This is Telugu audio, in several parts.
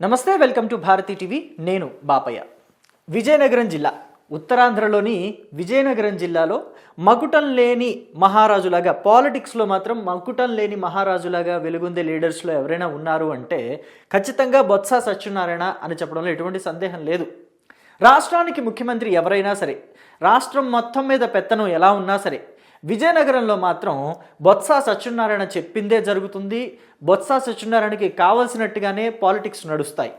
నమస్తే వెల్కమ్ టు భారతీ టీవీ. నేను బాపయ్య. విజయనగరం జిల్లా ఉత్తరాంధ్రలోని విజయనగరం జిల్లాలో మకుటం లేని మహారాజులాగా పాలిటిక్స్లో మాత్రం మకుటం లేని మహారాజులాగా వెలుగొందే లీడర్స్లో ఎవరైనా ఉన్నారు అంటే ఖచ్చితంగా బొత్స సత్యనారాయణ అని చెప్పడంలో ఎటువంటి సందేహం లేదు. రాష్ట్రానికి ముఖ్యమంత్రి ఎవరైనా సరే రాష్ట్రం మొత్తం మీద పెత్తనం ఎలా ఉన్నా సరే విజయనగరంలో మాత్రం బొత్స సత్యనారాయణ చెప్పిందే జరుగుతుంది. బొత్స సత్యనారాయణకి కావలసినట్టుగానే పాలిటిక్స్ నడుస్తాయి.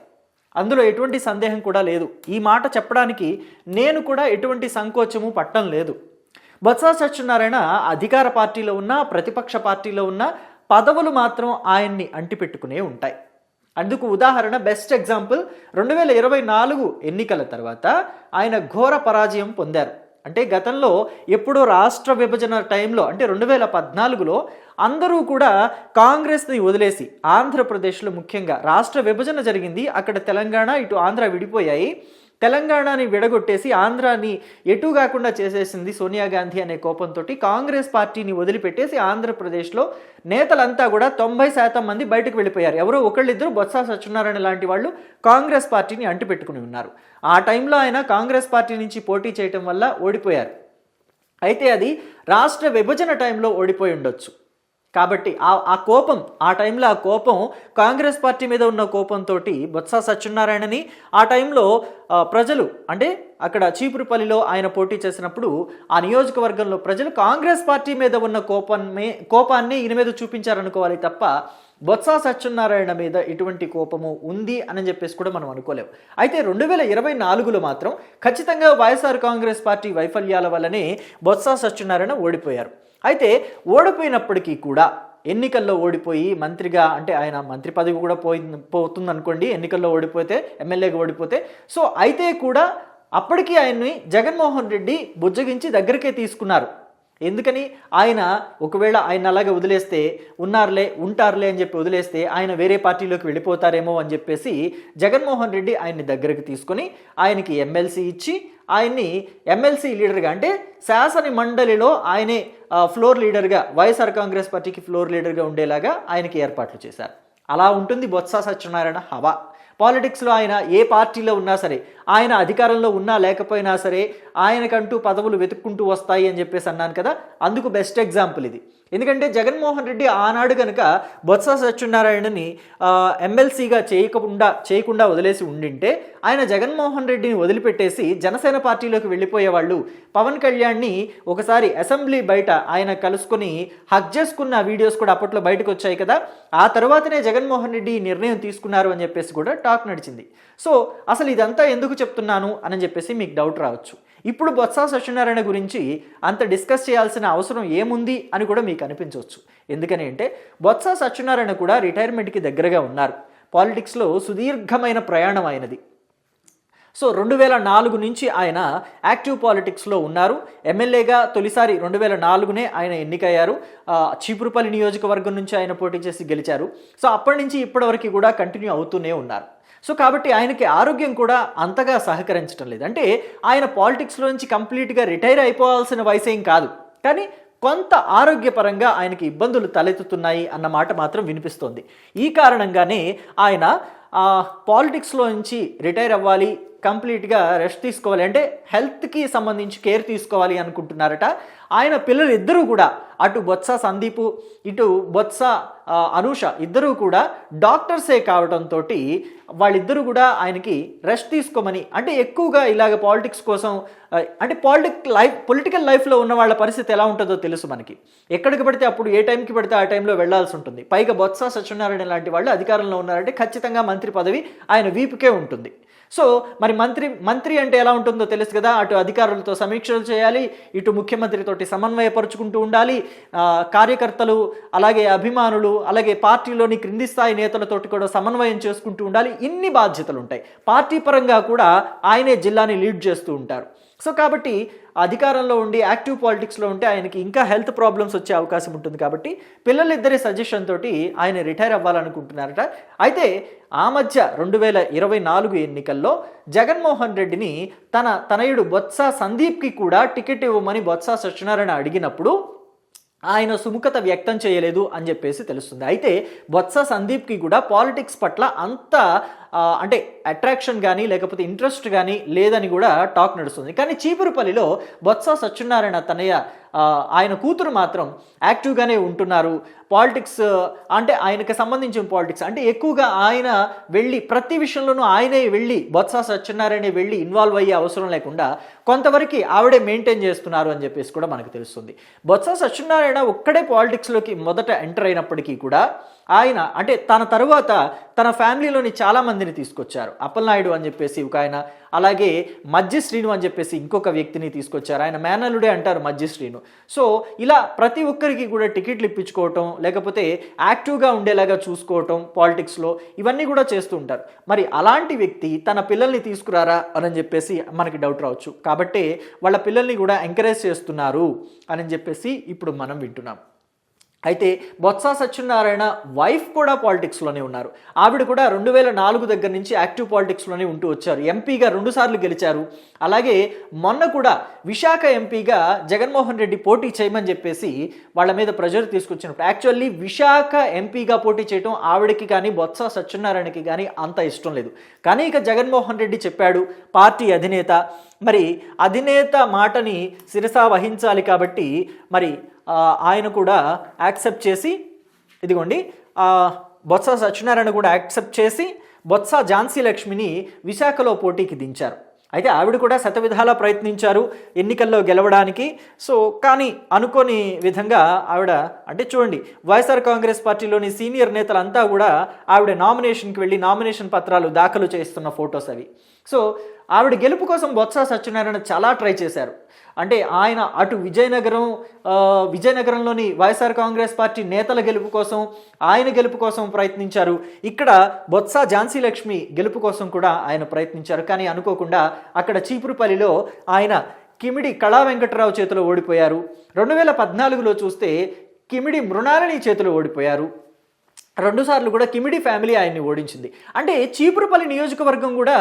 అందులో ఎటువంటి సందేహం కూడా లేదు. ఈ మాట చెప్పడానికి నేను కూడా ఎటువంటి సంకోచము పట్టం లేదు. బొత్స సత్యనారాయణ అధికార పార్టీలో ఉన్న ప్రతిపక్ష పార్టీలో ఉన్న పదవులు మాత్రం ఆయన్ని అంటిపెట్టుకునే ఉంటాయి. అందుకు ఉదాహరణ బెస్ట్ ఎగ్జాంపుల్ రెండు వేల ఇరవై నాలుగు ఎన్నికల తర్వాత ఆయన ఘోర పరాజయం పొందారు. అంటే గతంలో ఎప్పుడో రాష్ట్ర విభజన టైంలో అంటే రెండు వేల పద్నాలుగులో అందరూ కూడా కాంగ్రెస్ని వదిలేసి ఆంధ్రప్రదేశ్లో ముఖ్యంగా రాష్ట్ర విభజన జరిగింది. అక్కడ తెలంగాణ ఇటు ఆంధ్ర విడిపోయాయి. తెలంగాణని విడగొట్టేసి ఆంధ్రాని ఎటు కాకుండా చేసేసింది సోనియా గాంధీ అనే కోపంతో కాంగ్రెస్ పార్టీని వదిలిపెట్టేసి ఆంధ్రప్రదేశ్లో నేతలంతా కూడా తొంభై శాతం మంది బయటకు వెళ్ళిపోయారు. ఎవరో ఒకళ్ళిద్దరు బొత్స సత్యనారాయణ లాంటి వాళ్ళు కాంగ్రెస్ పార్టీని అంటుపెట్టుకుని ఉన్నారు. ఆ టైంలో ఆయన కాంగ్రెస్ పార్టీ నుంచి పోటీ చేయటం వల్ల ఓడిపోయారు. అయితే అది రాష్ట్ర విభజన టైంలో ఓడిపోయి ఉండొచ్చు. కాబట్టి ఆ ఆ కోపం ఆ టైంలో ఆ కోపం కాంగ్రెస్ పార్టీ మీద ఉన్న కోపంతో బొత్స సత్యనారాయణని ఆ టైంలో ప్రజలు అంటే అక్కడ చీపురుపల్లిలో ఆయన పోటీ చేసినప్పుడు ఆ నియోజకవర్గంలో ప్రజలు కాంగ్రెస్ పార్టీ మీద ఉన్న కోపమే కోపాన్ని ఈయన మీద చూపించారనుకోవాలి తప్ప బొత్స సత్యనారాయణ మీద ఎటువంటి కోపము ఉంది అని చెప్పేసి కూడా మనం అనుకోలేం. అయితే రెండు వేల ఇరవై నాలుగులో మాత్రం ఖచ్చితంగా వైఎస్ఆర్ కాంగ్రెస్ పార్టీ వైఫల్యాల వల్లనే బొత్స సత్యనారాయణ ఓడిపోయారు. అయితే ఓడిపోయినప్పటికీ కూడా ఎన్నికల్లో ఓడిపోయి మంత్రిగా అంటే ఆయన మంత్రి పదవి కూడా పోయి పోతుంది అనుకోండి ఎన్నికల్లో ఓడిపోతే ఎమ్మెల్యేగా ఓడిపోతే. సో అయితే కూడా అప్పటికి ఆయన్ని జగన్మోహన్ రెడ్డి బుజ్జగించి దగ్గరికే తీసుకున్నారు. ఎందుకని ఆయన ఒకవేళ ఆయన అలాగే వదిలేస్తే ఉన్నారులే ఉంటారులే అని చెప్పి వదిలేస్తే ఆయన వేరే పార్టీలోకి వెళ్ళిపోతారేమో అని చెప్పేసి జగన్మోహన్ రెడ్డి ఆయన్ని దగ్గరకు తీసుకొని ఆయనకి ఎమ్మెల్సీ ఇచ్చి ఆయన్ని ఎమ్మెల్సీ లీడర్గా అంటే శాసన మండలిలో ఆయనే ఫ్లోర్ లీడర్గా వైఎస్ఆర్ కాంగ్రెస్ పార్టీకి ఫ్లోర్ లీడర్గా ఉండేలాగా ఆయనకి ఏర్పాట్లు చేశారు. అలా ఉంటుంది బొత్స సత్యనారాయణ హవా. పాలిటిక్స్లో ఆయన ఏ పార్టీలో ఉన్నా సరే ఆయన అధికారంలో ఉన్నా లేకపోయినా సరే ఆయనకంటూ పదవులు వెతుక్కుంటూ వస్తాయి అని చెప్పేసి అన్నాను కదా అందుకు బెస్ట్ ఎగ్జాంపుల్ ఇది. ఎందుకంటే జగన్మోహన్ రెడ్డి ఆనాడు కనుక బొత్స సత్యనారాయణని ఎమ్మెల్సీగా చేయకుండా చేయకుండా వదిలేసి ఉండింటే ఆయన జగన్మోహన్ రెడ్డిని వదిలిపెట్టేసి జనసేన పార్టీలోకి వెళ్ళిపోయేవాళ్ళు. పవన్ కళ్యాణ్ని ఒకసారి అసెంబ్లీ బయట ఆయన కలుసుకొని హక్ చేసుకున్న వీడియోస్ కూడా అప్పట్లో బయటకు వచ్చాయి కదా. ఆ తర్వాతనే జగన్మోహన్ రెడ్డి నిర్ణయం తీసుకున్నారు అని చెప్పేసి కూడా టాక్ నడిచింది. సో అసలు ఇదంతా ఎందుకు చెప్తున్నాను అని చెప్పేసి మీకు డౌట్ రావచ్చు. ఇప్పుడు బొత్స సత్యనారాయణ గురించి అంత డిస్కస్ చేయాల్సిన అవసరం ఏముంది అని కూడా మీకు అనిపించవచ్చు. ఎందుకని అంటే బొత్స సత్యనారాయణ కూడా రిటైర్మెంట్కి దగ్గరగా ఉన్నారు. పాలిటిక్స్లో సుదీర్ఘమైన ప్రయాణం అయినది సో రెండు వేల నాలుగు నుంచి ఆయన యాక్టివ్ పాలిటిక్స్లో ఉన్నారు. ఎమ్మెల్యేగా తొలిసారి రెండు వేల నాలుగునే ఆయన ఎన్నికయ్యారు. చీపురుపల్లి నియోజకవర్గం నుంచి ఆయన పోటీ చేసి గెలిచారు. సో అప్పటి నుంచి ఇప్పటివరకు కూడా కంటిన్యూ అవుతూనే ఉన్నారు. సో కాబట్టి ఆయనకి ఆరోగ్యం కూడా అంతగా సహకరించడం లేదు. అంటే ఆయన పాలిటిక్స్లో నుంచి కంప్లీట్గా రిటైర్ అయిపోవాల్సిన వయసేం కాదు. కానీ కొంత ఆరోగ్యపరంగా ఆయనకి ఇబ్బందులు తలెత్తుతున్నాయి అన్న మాట మాత్రం వినిపిస్తోంది. ఈ కారణంగానే ఆయన పాలిటిక్స్లో నుంచి రిటైర్ అవ్వాలి కంప్లీట్గా రెస్ట్ తీసుకోవాలి. అంటే హెల్త్కి సంబంధించి కేర్ తీసుకోవాలి అనుకుంటున్నారట. ఆయన పిల్లలు ఇద్దరూ కూడా అటు బొత్స సందీపు ఇటు బొత్స అనూష ఇద్దరూ కూడా డాక్టర్సే కావడంతో వాళ్ళిద్దరూ కూడా ఆయనకి రెస్ట్ తీసుకోమని అంటే ఎక్కువగా ఇలాగ పాలిటిక్స్ కోసం అంటే పాలిటిక్ లైఫ్ పొలిటికల్ లైఫ్లో ఉన్న వాళ్ళ పరిస్థితి ఎలా ఉంటుందో తెలుసు మనకి. ఎక్కడికి పడితే అప్పుడు ఏ టైంకి పడితే ఆ టైంలో వెళ్ళాల్సి ఉంటుంది. పైగా బొత్స సత్యనారాయణ లాంటి వాళ్ళు అధికారంలో ఉన్నారంటే ఖచ్చితంగా మంత్రి పదవి ఆయన వీపుకే ఉంటుంది. సో మరి మంత్రి మంత్రి అంటే ఎలా ఉంటుందో తెలుసు కదా. అటు అధికారులతో సమీక్షలు చేయాలి ఇటు ముఖ్యమంత్రితోటి సమన్వయపరుచుకుంటూ ఉండాలి. కార్యకర్తలు అలాగే అభిమానులు అలాగే పార్టీలోని క్రింది స్థాయి నేతలతోటి కూడా సమన్వయం చేసుకుంటూ ఉండాలి. ఇన్ని బాధ్యతలు ఉంటాయి పార్టీ పరంగా కూడా ఆయనే జిల్లాని లీడ్ చేస్తూ ఉంటారు. సో కాబట్టి అధికారంలో ఉండి యాక్టివ్ పాలిటిక్స్లో ఉంటే ఆయనకి ఇంకా హెల్త్ ప్రాబ్లమ్స్ వచ్చే అవకాశం ఉంటుంది కాబట్టి పిల్లలిద్దరి సజెషన్ తోటి ఆయన రిటైర్ అవ్వాలనుకుంటున్నారట. అయితే ఆ మధ్య రెండు వేల ఇరవై నాలుగు ఎన్నికల్లో జగన్మోహన్ రెడ్డిని తన తనయుడు బొత్స సందీప్కి కూడా టికెట్ ఇవ్వమని బొత్స సత్యనారాయణ అడిగినప్పుడు ఆయన సుముఖత వ్యక్తం చేయలేదు అని చెప్పేసి తెలుస్తుంది. అయితే బొత్స సందీప్కి కూడా పాలిటిక్స్ పట్ల అంత అంటే అట్రాక్షన్ కానీ లేకపోతే ఇంట్రెస్ట్ కానీ లేదని కూడా టాక్ నడుస్తుంది. కానీ చీపురుపల్లిలో బొత్స సత్యనారాయణ తనయ్య ఆయన కూతురు మాత్రం యాక్టివ్గానే ఉంటున్నారు. పాలిటిక్స్ అంటే ఆయనకి సంబంధించిన పాలిటిక్స్. అంటే ఎక్కువగా ఆయన వెళ్ళి ప్రతి విషయంలోనూ ఆయనే వెళ్ళి బొత్స సత్యనారాయణ వెళ్ళి ఇన్వాల్వ్ అయ్యే అవసరం లేకుండా కొంతవరకు ఆవిడే మెయింటైన్ చేస్తున్నారు అని చెప్పేసి కూడా మనకు తెలుస్తుంది. బొత్స సత్యనారాయణ ఒక్కడే పాలిటిక్స్లోకి మొదట ఎంటర్ అయినప్పటికీ కూడా ఆయన అంటే తన తరువాత తన ఫ్యామిలీలోని చాలా మందిని తీసుకొచ్చారు. అప్పలనాయుడు అని చెప్పేసి ఒక ఆయన అలాగే మధ్య శ్రీను అని చెప్పేసి ఇంకొక వ్యక్తిని తీసుకొచ్చారు. ఆయన మేనలుడే అంటారు మధ్య శ్రీను. సో ఇలా ప్రతి ఒక్కరికి కూడా టికెట్లు ఇప్పించుకోవటం లేకపోతే యాక్టివ్గా ఉండేలాగా చూసుకోవటం పాలిటిక్స్లో ఇవన్నీ కూడా చేస్తూ ఉంటారు. మరి అలాంటి వ్యక్తి తన పిల్లల్ని తీసుకురారా అని చెప్పేసి మనకి డౌట్ రావచ్చు. కాబట్టి వాళ్ళ పిల్లల్ని కూడా ఎంకరేజ్ చేస్తున్నారు అని చెప్పేసి ఇప్పుడు మనం వింటున్నాం. అయితే బొత్స సత్యనారాయణ వైఫ్ కూడా పాలిటిక్స్లోనే ఉన్నారు. ఆవిడ కూడా రెండు వేల నాలుగు దగ్గర నుంచి యాక్టివ్ పాలిటిక్స్లోనే ఉంటూ వచ్చారు. ఎంపీగా రెండుసార్లు గెలిచారు. అలాగే మొన్న కూడా విశాఖ ఎంపీగా జగన్మోహన్ రెడ్డి పోటీ చేయమని చెప్పేసి వాళ్ళ మీద ప్రెజర్ తీసుకొచ్చినప్పుడు యాక్చువల్లీ విశాఖ ఎంపీగా పోటీ చేయడం ఆవిడకి కానీ బొత్స సత్యనారాయణకి కానీ అంత ఇష్టం లేదు. కానీ ఇక జగన్మోహన్ రెడ్డి చెప్పాడు పార్టీ అధినేత. మరి అధినేత మాటని శిరసా వహించాలి కాబట్టి మరి ఆయన కూడా యాక్సెప్ట్ చేసి ఇదిగోండి బొత్స సత్యనారాయణ కూడా యాక్సెప్ట్ చేసి బొత్స ఝాన్సీ లక్ష్మిని విశాఖలో పోటీకి దించారు. అయితే ఆవిడ కూడా శతవిధాలా ప్రయత్నించారు ఎన్నికల్లో గెలవడానికి. సో కానీ అనుకోని విధంగా ఆవిడ అంటే చూడండి వైఎస్ఆర్ కాంగ్రెస్ పార్టీలోని సీనియర్ నేతలంతా కూడా ఆవిడ నామినేషన్కి వెళ్ళి నామినేషన్ పత్రాలు దాఖలు చేస్తున్న ఫొటోస్ అవి. సో ఆవిడ గెలుపు కోసం బొత్స సత్యనారాయణ చాలా ట్రై చేశారు. అంటే ఆయన అటు విజయనగరం విజయనగరంలోని వైఎస్ఆర్ కాంగ్రెస్ పార్టీ నేతల గెలుపు కోసం ఆయన గెలుపు కోసం ప్రయత్నించారు. ఇక్కడ బొత్స ఝాన్సీ లక్ష్మి గెలుపు కోసం కూడా ఆయన ప్రయత్నించారు. కానీ అనుకోకుండా అక్కడ చీపురుపల్లిలో ఆయన కిమిడి కళా వెంకటరావు చేతిలో ఓడిపోయారు. రెండు వేల పద్నాలుగులో చూస్తే కిమిడి మృణాలని చేతిలో ఓడిపోయారు. రెండుసార్లు కూడా కిమిడి ఫ్యామిలీ ఆయన్ని ఓడించింది. అంటే చీపురుపల్లి నియోజకవర్గం కూడా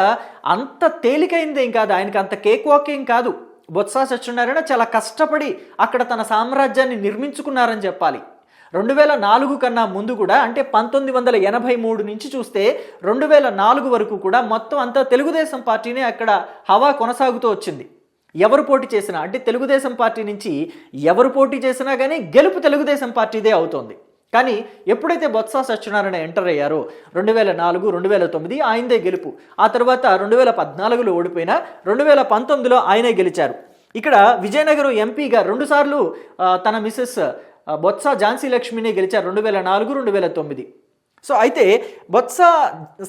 అంత తేలికైందేం కాదు. ఆయనకి అంత కేక్ వాక్ ఏం కాదు. బొత్స సత్యనారాయణ చాలా కష్టపడి అక్కడ తన సామ్రాజ్యాన్ని నిర్మించుకున్నారని చెప్పాలి. రెండు వేల నాలుగు కన్నా ముందు కూడా అంటే పంతొమ్మిది వందల ఎనభై మూడు నుంచి చూస్తే రెండు వేల నాలుగు వరకు కూడా మొత్తం అంతా తెలుగుదేశం పార్టీనే అక్కడ హవా కొనసాగుతూ వచ్చింది. ఎవరు పోటీ చేసినా అంటే తెలుగుదేశం పార్టీ నుంచి ఎవరు పోటీ చేసినా కానీ గెలుపు తెలుగుదేశం పార్టీదే అవుతోంది. కానీ ఎప్పుడైతే బొత్స సత్యనారాయణ ఎంటర్ అయ్యారో రెండు వేల నాలుగు రెండు వేల తొమ్మిది ఆయనదే గెలుపు. ఆ తర్వాత రెండు వేల పద్నాలుగులో ఓడిపోయినా రెండు వేల పంతొమ్మిదిలో ఆయనే గెలిచారు. ఇక్కడ విజయనగరం ఎంపీగా రెండుసార్లు తన మిసెస్ బొత్స ఝాన్సీ లక్ష్మిని గెలిచారు రెండు వేల నాలుగు రెండు వేల తొమ్మిది. సో అయితే బొత్స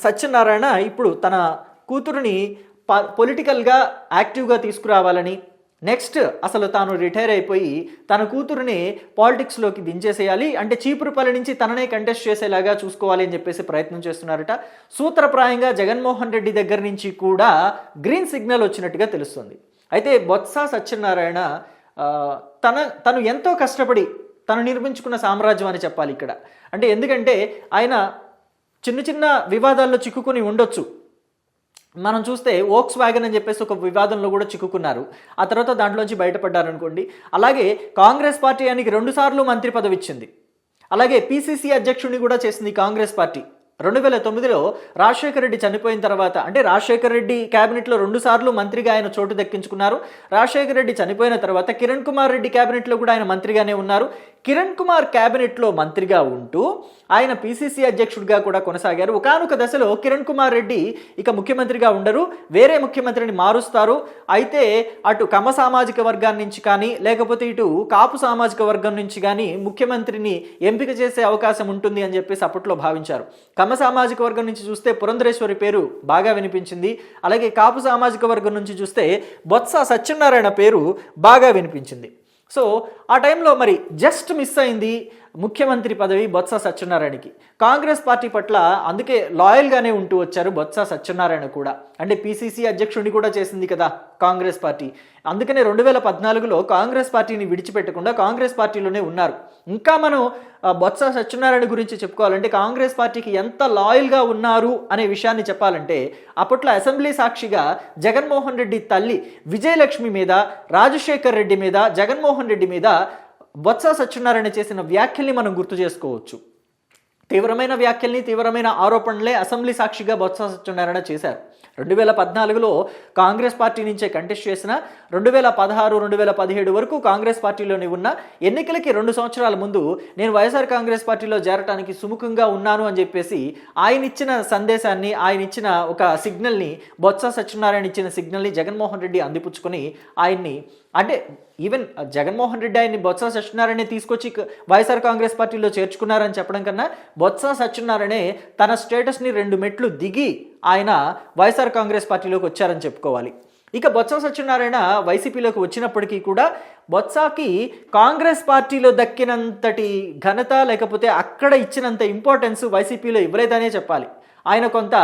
సత్యనారాయణ ఇప్పుడు తన కూతురుని ప పొలిటికల్గా యాక్టివ్గా తీసుకురావాలని నెక్స్ట్ అసలు తాను రిటైర్ అయిపోయి తన కూతురుని పాలిటిక్స్లోకి దించేసేయాలి. అంటే చీపురుపల్లి నుంచి తననే కంటెస్ట్ చేసేలాగా చూసుకోవాలి అని చెప్పేసి ప్రయత్నం చేస్తున్నారట. సూత్రప్రాయంగా జగన్మోహన్ రెడ్డి దగ్గర నుంచి కూడా గ్రీన్ సిగ్నల్ వచ్చినట్టుగా తెలుస్తుంది. అయితే బొత్స సత్యనారాయణ తన తను ఎంతో కష్టపడి తను నిర్మించుకున్న సామ్రాజ్యం అని చెప్పాలి ఇక్కడ. అంటే ఎందుకంటే ఆయన చిన్న చిన్న వివాదాల్లో చిక్కుకొని ఉండొచ్చు. మనం చూస్తే ఓక్స్ వ్యాగన్ అని చెప్పేసి ఒక వివాదంలో కూడా చిక్కుకున్నారు. ఆ తర్వాత దాంట్లోంచి బయటపడ్డారు అనుకోండి అలాగే కాంగ్రెస్ పార్టీ ఆయనకి రెండుసార్లు మంత్రి పదవి ఇచ్చింది అలాగే పిసిసి అధ్యక్షుడిని కూడా చేసింది కాంగ్రెస్ పార్టీ. రెండు వేల తొమ్మిదిలో రాజశేఖర రెడ్డి చనిపోయిన తర్వాత అంటే రాజశేఖర రెడ్డి క్యాబినెట్లో రెండు సార్లు మంత్రిగా ఆయన చోటు దక్కించుకున్నారు. రాజశేఖర రెడ్డి చనిపోయిన తర్వాత కిరణ్ కుమార్ రెడ్డి క్యాబినెట్లో కూడా ఆయన మంత్రిగానే ఉన్నారు. కిరణ్ కుమార్ క్యాబినెట్లో మంత్రిగా ఉంటూ ఆయన పిసిసి అధ్యక్షుడిగా కూడా కొనసాగారు. ఒకనొక దశలో కిరణ్ కుమార్ రెడ్డి ఇక ముఖ్యమంత్రిగా ఉండరు. వేరే ముఖ్యమంత్రిని మారుస్తారు. అయితే అటు కమ సామాజిక వర్గాన్ని నుంచి కానీ లేకపోతే ఇటు కాపు సామాజిక వర్గం నుంచి కానీ ముఖ్యమంత్రిని ఎంపిక చేసే అవకాశం ఉంటుంది అని చెప్పేసి అప్పట్లో భావించారు. కమ సామాజిక వర్గం నుంచి చూస్తే పురంధరేశ్వరి పేరు బాగా వినిపించింది. అలాగే కాపు సామాజిక వర్గం నుంచి చూస్తే బొత్స సత్యనారాయణ పేరు బాగా వినిపించింది. సో ఆ టైంలో మరి జస్ట్ మిస్ అయింది. ముఖ్యమంత్రి పదవి బొత్స సత్యనారాయణకి. కాంగ్రెస్ పార్టీ పట్ల అందుకే లాయల్గానే ఉంటూ వచ్చారు బొత్స సత్యనారాయణ కూడా. అంటే పీసీసీ అధ్యక్షుడిని కూడా చేసింది కదా కాంగ్రెస్ పార్టీ. అందుకనే రెండు వేల పద్నాలుగులో కాంగ్రెస్ పార్టీని విడిచిపెట్టకుండా కాంగ్రెస్ పార్టీలోనే ఉన్నారు. ఇంకా మనం బొత్స సత్యనారాయణ గురించి చెప్పుకోవాలంటే కాంగ్రెస్ పార్టీకి ఎంత లాయల్గా ఉన్నారు అనే విషయాన్ని చెప్పాలంటే అప్పట్లో అసెంబ్లీ సాక్షిగా జగన్మోహన్ రెడ్డి తల్లి విజయలక్ష్మి మీద రాజశేఖర్ రెడ్డి మీద జగన్మోహన్ రెడ్డి మీద బొత్స సత్యనారాయణ చేసిన వ్యాఖ్యల్ని మనం గుర్తు చేసుకోవచ్చు. తీవ్రమైన వ్యాఖ్యల్ని తీవ్రమైన ఆరోపణలే అసెంబ్లీ సాక్షిగా బొత్స సత్యనారాయణ చేశారు. రెండు వేల పద్నాలుగులో కాంగ్రెస్ పార్టీ నుంచే కంటెస్ట్ చేసిన రెండు వేల పదహారు రెండు వేల పదిహేడు వరకు కాంగ్రెస్ పార్టీలోని ఉన్న ఎన్నికలకి రెండు సంవత్సరాల ముందు నేను వైఎస్ఆర్ కాంగ్రెస్ పార్టీలో చేరటానికి సుముఖంగా ఉన్నాను అని చెప్పేసి ఆయన ఇచ్చిన సందేశాన్ని ఆయన ఇచ్చిన ఒక సిగ్నల్ని బొత్స సత్యనారాయణ ఇచ్చిన సిగ్నల్ని జగన్మోహన్ రెడ్డి అందిపుచ్చుకొని ఆయన్ని అంటే ఈవెన్ uh, జగన్మోహన్ రెడ్డి ఆయన్ని బొత్స సత్యనారాయణ తీసుకొచ్చి వైఎస్ఆర్ కాంగ్రెస్ పార్టీలో చేర్చుకున్నారని చెప్పడం కన్నా బొత్స సత్యనారాయణే తన స్టేటస్ని రెండు మెట్లు దిగి ఆయన వైఎస్ఆర్ కాంగ్రెస్ పార్టీలోకి వచ్చారని చెప్పుకోవాలి. ఇక బొత్స సత్యనారాయణ వైసీపీలోకి వచ్చినప్పటికీ కూడా బొత్సకి కాంగ్రెస్ పార్టీలో దక్కినంతటి ఘనత లేకపోతే అక్కడ ఇచ్చినంత ఇంపార్టెన్స్ వైసీపీలో ఇవ్వలేదనే చెప్పాలి. ఆయన కొంత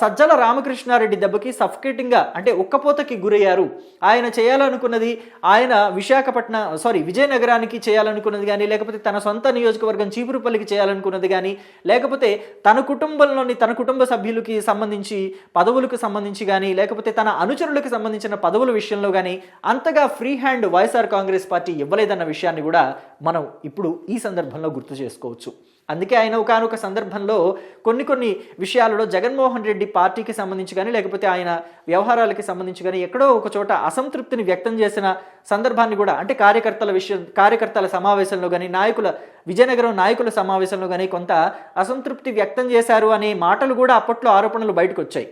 సజ్జల రామకృష్ణారెడ్డి దెబ్బకి సఫకేటింగ్గా అంటే ఉక్కపోతకి గురయ్యారు. ఆయన చేయాలనుకున్నది ఆయన విశాఖపట్నం సారీ విజయనగరానికి చేయాలనుకున్నది కానీ లేకపోతే తన సొంత నియోజకవర్గం చీపురుపల్లికి చేయాలనుకున్నది కానీ లేకపోతే తన కుటుంబంలోని తన కుటుంబ సభ్యులకి సంబంధించి పదవులకు సంబంధించి కానీ లేకపోతే తన అనుచరులకు సంబంధించిన పదవుల విషయంలో కానీ అంతగా free hand YSR Congress party ఇవ్వలేదన్న విషయాన్ని కూడా మనం ఇప్పుడు ఈ సందర్భంలో గుర్తు చేసుకోవచ్చు. అందుకే ఆయన ఒకనొక సందర్భంలో కొన్ని కొన్ని విషయాలలో జగన్మోహన్ రెడ్డి పార్టీకి సంబంధించి కానీ లేకపోతే ఆయన వ్యవహారాలకి సంబంధించి కానీ ఎక్కడో ఒక చోట అసంతృప్తిని వ్యక్తం చేసిన సందర్భాన్ని కూడా అంటే కార్యకర్తల విషయం కార్యకర్తల సమావేశంలో కానీ నాయకుల విజయనగరం నాయకుల సమావేశంలో కానీ కొంత అసంతృప్తి వ్యక్తం చేశారు అనే మాటలు కూడా అప్పట్లో ఆరోపణలు బయటకు వచ్చాయి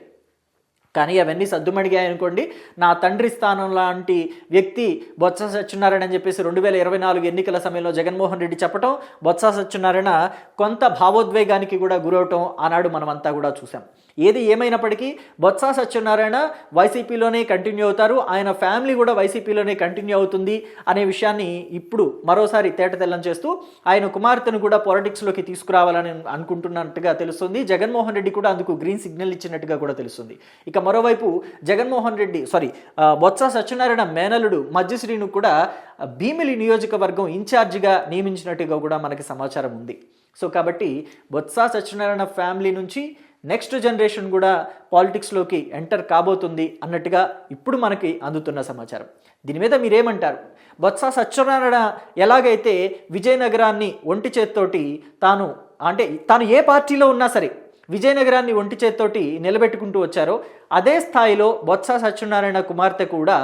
కానీ అవన్నీ సద్దుమణిగాయనుకోండి నా తండ్రి స్థానం లాంటి వ్యక్తి బొత్స సత్యనారాయణ అని చెప్పేసి రెండు వేల ఇరవై నాలుగు ఎన్నికల సమయంలో జగన్మోహన్ రెడ్డి చెప్పటం బొత్స సత్యనారాయణ కొంత భావోద్వేగానికి కూడా గురవటం ఆనాడు మనమంతా కూడా చూసాం ఏది ఏమైనప్పటికీ బొత్స సత్యనారాయణ వైసీపీలోనే కంటిన్యూ అవుతారు. ఆయన ఫ్యామిలీ కూడా వైసీపీలోనే కంటిన్యూ అవుతుంది అనే విషయాన్ని ఇప్పుడు మరోసారి తేటతెల్లం చేస్తూ ఆయన కుమార్తెను కూడా పాలిటిక్స్లోకి తీసుకురావాలని అనుకుంటున్నట్టుగా తెలుస్తుంది. జగన్మోహన్ రెడ్డి కూడా అందుకు గ్రీన్ సిగ్నల్ ఇచ్చినట్టుగా కూడా తెలుస్తుంది. ఇక మరోవైపు జగన్మోహన్ రెడ్డి సారీ బొత్స సత్యనారాయణ మేనలుడు మధ్యశ్రీను కూడా భీమిలి నియోజకవర్గం ఇన్ఛార్జిగా నియమించినట్టుగా కూడా మనకి సమాచారం ఉంది. సో కాబట్టి బొత్స సత్యనారాయణ ఫ్యామిలీ నుంచి నెక్స్ట్ జనరేషన్ కూడా పాలిటిక్స్లోకి ఎంటర్ కాబోతుంది అన్నట్టుగా ఇప్పుడు మనకి అందుతున్న సమాచారం. దీని మీద మీరేమంటారు? బొత్స సత్యనారాయణ ఎలాగైతే విజయనగరాన్ని ఒంటి చేత్తోటి తాను అంటే తాను ఏ పార్టీలో ఉన్నా సరే విజయనగరాన్ని ఒంటి చేత్తోటి నిలబెట్టుకుంటూ వచ్చారో అదే స్థాయిలో బొత్స సత్యనారాయణ కుమార్తె కూడా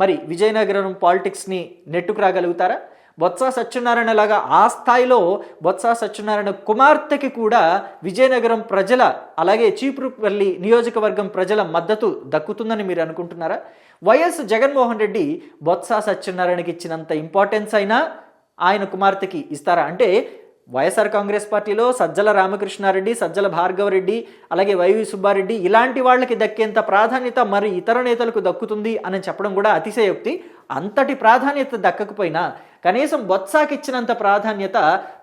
మరి విజయనగరం పాలిటిక్స్ని నెట్టుకు రాగలుగుతారా? బొత్స సత్యనారాయణ లాగా ఆ స్థాయిలో బొత్స సత్యనారాయణ కుమార్తెకి కూడా విజయనగరం ప్రజల అలాగే చీపురుపల్లి నియోజకవర్గం ప్రజల మద్దతు దక్కుతుందని మీరు అనుకుంటున్నారా? వైఎస్ జగన్మోహన్ రెడ్డి బొత్స సత్యనారాయణకి ఇచ్చినంత ఇంపార్టెన్స్ అయినా ఆయన కుమార్తెకి ఇస్తారా? అంటే వైఎస్ఆర్ కాంగ్రెస్ పార్టీలో సజ్జల రామకృష్ణారెడ్డి సజ్జల భార్గవరెడ్డి అలాగే వైవి సుబ్బారెడ్డి ఇలాంటి వాళ్ళకి దక్కేంత ప్రాధాన్యత మరి ఇతర నేతలకు దక్కుతుంది అని చెప్పడం కూడా అతిశయోక్తి. అంతటి ప్రాధాన్యత దక్కకపోయినా కనీసం బొత్సాకి ఇచ్చినంత ప్రాధాన్యత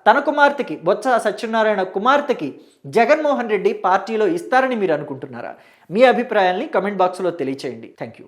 తన కుమార్తెకి బొత్స సత్యనారాయణ కుమార్తెకి జగన్మోహన్ రెడ్డి పార్టీలో ఇస్తారని మీరు అనుకుంటున్నారా? మీ అభిప్రాయాల్ని కమెంట్ బాక్స్లో తెలియచేయండి. Thank you